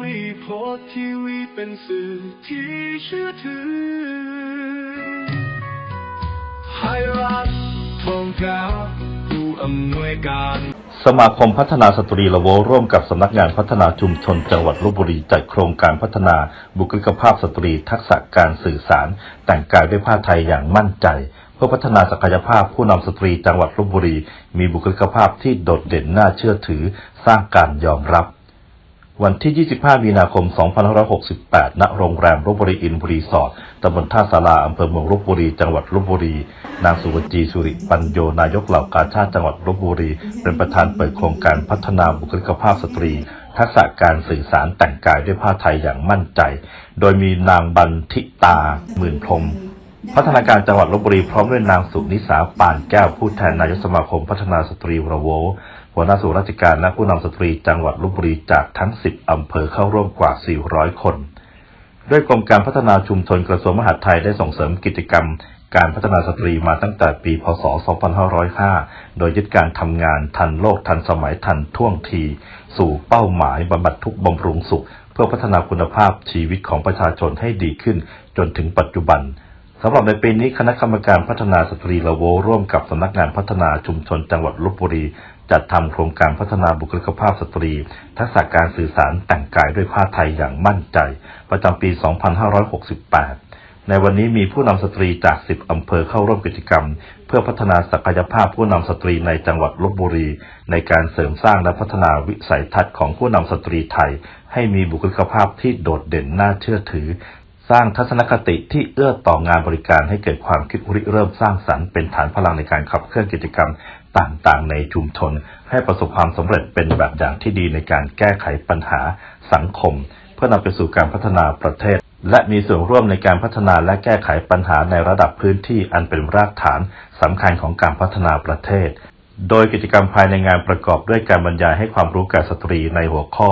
วีโพสทีวีเป็นสื่อที่เชื่อถือไทยรัฐทองกาผู้อำนวยการ สมาคมพัฒนาสตรีละโวร่วมกับสำนักงานพัฒนาชุมชนจังหวัดลบบุรีจัดโครงการพัฒนาบุคลิกภาพสตรี ทักษะการสื่อสาร แต่งกายด้วยผ้าไทยอย่างมั่นใจ เพื่อพัฒนาศักยภาพผู้นำสตรีจังหวัดลบบุรี มีบุคลิกภาพที่โดดเด่นน่าเชื่อถือ สร้างการยอมรับ วันที่ 25 มีนาคม 2568 ณ โรงแรมลบบุรีอินบุรีสอร์ทตำบลท่าสาราอำเภอเมืองลบบุรี จังหวัดลบบุรี นางสุวจีสุริปัญโย นายกเหล่ากาชาติจังหวัดลบบุรี เป็นประธานเปิดโครงการพัฒนาบุคลิกภาพสตรี ทักษะการสื่อสารแต่งกายด้วยผ้าไทยอย่างมั่นใจ โดยมีนางบันทิตา หมื่นพรมพัฒนาการจังหวัดลบบุรีพร้อมด้วยนางสุนิสาปานแก้วผู้แทนนายกสมาคมพัฒนาสตรีระโว หัวหน้าส่วนราชการและผู้นำสตรีจังหวัดลบบุรีจากทั้ง 10 อำเภอเข้าร่วมกว่า 400 คนด้วยกรมการพัฒนาชุมชนกระทรวงมหาดไทยได้ส่งเสริมกิจกรรม การพัฒนาสตรีมาตั้งแต่ปี พศ 2505 โดยยึดการทำงานทันโลกทันสมัยทันท่วงที สู่เป้าหมายบำบัดทุกบำรุงสุข เพื่อพัฒนาคุณภาพชีวิตของประชาชนให้ดีขึ้นจนถึงปัจจุบัน สำหรับในปีนี้คณะกรรมการพัฒนาสตรีละโว ร่วมกับสำนักงานพัฒนาชุมชนจังหวัดลบบุรี จัดทำโครงการพัฒนาบุคลิกภาพสตรี ทักษะการสื่อสารแต่งกายด้วยผ้าไทยอย่างมั่นใจ ประจำปี 2568 ในวันนี้มีผู้นำสตรีจาก 10 อำเภอเข้าร่วมกิจกรรม เพื่อพัฒนาศักยภาพผู้นำสตรีในจังหวัดลบบุรี ในการเสริมสร้างและพัฒนาวิสัยทัศน์ของผู้นำสตรีไทย ให้มีบุคลิกภาพที่โดดเด่นน่าเชื่อถือ สร้างทัศนคติที่เอื้อต่องานบริการให้เกิดความคิดริเริ่มสร้างสรรค์เป็นฐานพลังในการขับเคลื่อนกิจกรรมต่างๆ ในชุมชน ให้ประสบความสำเร็จเป็นแบบอย่างที่ดีในการแก้ไขปัญหาสังคม เพื่อนำไปสู่การพัฒนาประเทศ และมีส่วนร่วมในการพัฒนาและแก้ไขปัญหาในระดับพื้นที่อันเป็นรากฐานสำคัญของการพัฒนาประเทศ โดยกิจกรรมภายในงานประกอบด้วยการบรรยายให้ความรู้แก่สตรีในหัวข้อ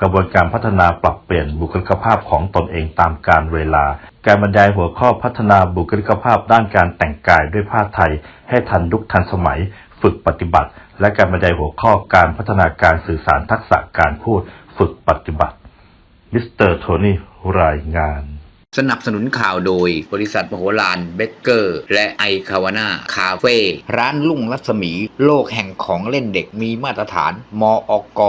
กระบวนการพัฒนาปรับเปลี่ยนบุคลิกภาพของตนเองตามกาลเวลา การบรรยายหัวข้อพัฒนาบุคลิกภาพด้านการแต่งกายด้วยผ้าไทย ให้ทันยุคทันสมัย ฝึกปฏิบัติ และการบรรยายหัวข้อการพัฒนาการสื่อสารทักษะการพูด ฝึกปฏิบัติ มิสเตอร์โทนี่รายงานสนับสนุนข่าวโดย บริษัทมโหฬารเบเกอร์ และไอคาวาน่าคาเฟ่ร้านลุ่งรัศมี โลกแห่งของเล่นเด็กมีมาตรฐาน มอก